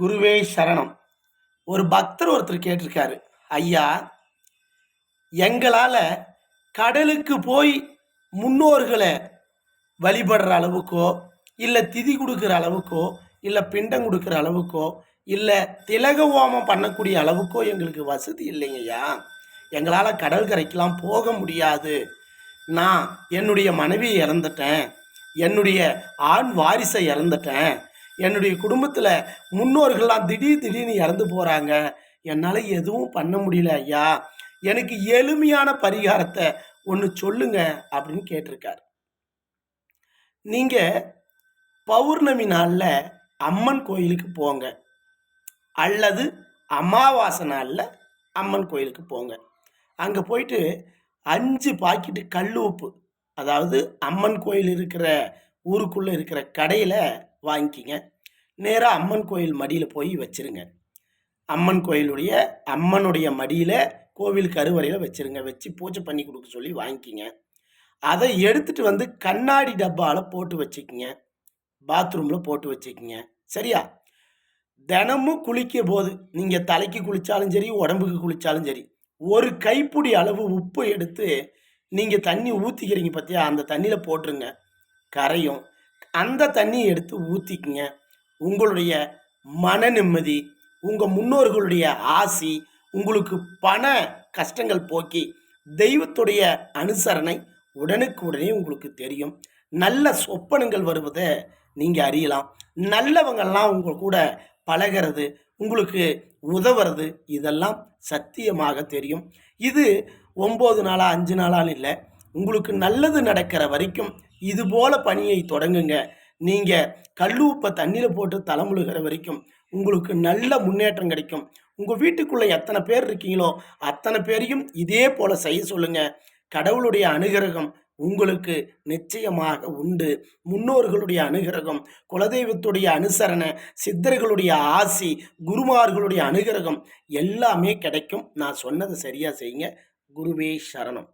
குருவே சரணம். ஒரு பக்தர் ஒருத்தர் கேட்டிருக்காரு ஐயா எங்களால் கடலுக்கு போய் முன்னோர்களை வழிபடுற அளவுக்கோ இல்லை திதி கொடுக்குற அளவுக்கோ இல்லை பிண்டம் கொடுக்குற அளவுக்கோ இல்லை திலக ஹோமம் பண்ணக்கூடிய அளவுக்கோ எங்களுக்கு வசதி இல்லைங்கய்யா எங்களால் கடற்கரைக்கெலாம் போக முடியாது. நான் என்னுடைய மனைவியை இறந்துட்டேன். என்னுடைய ஆண் வாரிசை இறந்துட்டேன். என்னுடைய குடும்பத்தில் முன்னோர்கள்லாம் திடீர் திடீர்னு இறந்து போகிறாங்க என்னால் எதுவும் பண்ண முடியல ஐயா. எனக்கு எளிமையான பரிகாரத்தை ஒன்று சொல்லுங்க அப்படின்னு கேட்டிருக்கார். நீங்கள் பௌர்ணமி நாளில் அம்மன் கோயிலுக்கு போங்க. அல்லது அமாவாசை நாளில் அம்மன் கோயிலுக்கு போங்க. அங்கே போயிட்டு அஞ்சு பாக்கெட்டு கல் உப்பு அதாவது அம்மன் கோயில் இருக்கிற ஊருக்குள்ளே இருக்கிற கடையில் வாங்கிக்கிங்க. நேராக அம்மன் கோயில் மடியில் போய் வச்சிருங்க. அம்மன் கோயிலுடைய அம்மனுடைய மடியில் கோவில் கருவறையில் வச்சிருங்க. வச்சு பூஜை பண்ணி கொடுக்க சொல்லி வாங்கிக்கிங்க. அதை எடுத்துட்டு வந்து கண்ணாடி டப்பாவில் போட்டு வச்சுக்கிங்க. பாத்ரூமில் போட்டு வச்சுக்கிங்க. சரியா? தினமும் குளிக்க போது நீங்கள் தலைக்கு குளித்தாலும் சரி உடம்புக்கு குளித்தாலும் சரி ஒரு கைப்பிடி அளவு உப்பு எடுத்து நீங்கள் தண்ணி ஊற்றிக்கிறீங்க பார்த்தியா அந்த தண்ணியில் போட்டுருங்க. கரையும். அந்த தண்ணியை எடுத்து ஊற்றிக்குங்க உங்களுடைய மன நிம்மதி உங்கள் முன்னோர்களுடைய ஆசி உங்களுக்கு பண கஷ்டங்கள் போக்கி தெய்வத்துடைய அனுசரணை உடனுக்கு உடனே உங்களுக்கு தெரியும். நல்ல சொப்பனங்கள் வருவதை நீங்கள் அறியலாம். நல்லவங்கள்லாம் உங்கள் கூட பழகிறது உங்களுக்கு உதவுறது இதெல்லாம் சத்தியமாக தெரியும். இது ஒம்பது நாளாக அஞ்சு நாளான்னு இல்லை. உங்களுக்கு நல்லது நடக்கிற வரைக்கும் இது போல பணியை தொடங்குங்க. நீங்கள் கல்லூப்பை தண்ணியில் போட்டு தலைமுழுகிற வரைக்கும் உங்களுக்கு நல்ல முன்னேற்றம் கிடைக்கும். உங்கள் வீட்டுக்குள்ளே எத்தனை பேர் இருக்கீங்களோ அத்தனை பேரையும் இதே போல் செய்ய சொல்லுங்கள் கடவுளுடைய அனுகிரகம் உங்களுக்கு நிச்சயமாக உண்டு. முன்னோர்களுடைய அனுகிரகம் குலதெய்வத்துடைய அனுசரணை சித்தர்களுடைய ஆசி குருமார்களுடைய அனுகிரகம் எல்லாமே கிடைக்கும். நான் சொன்னதை சரியாக செய்யுங்க. குருவே சரணம்.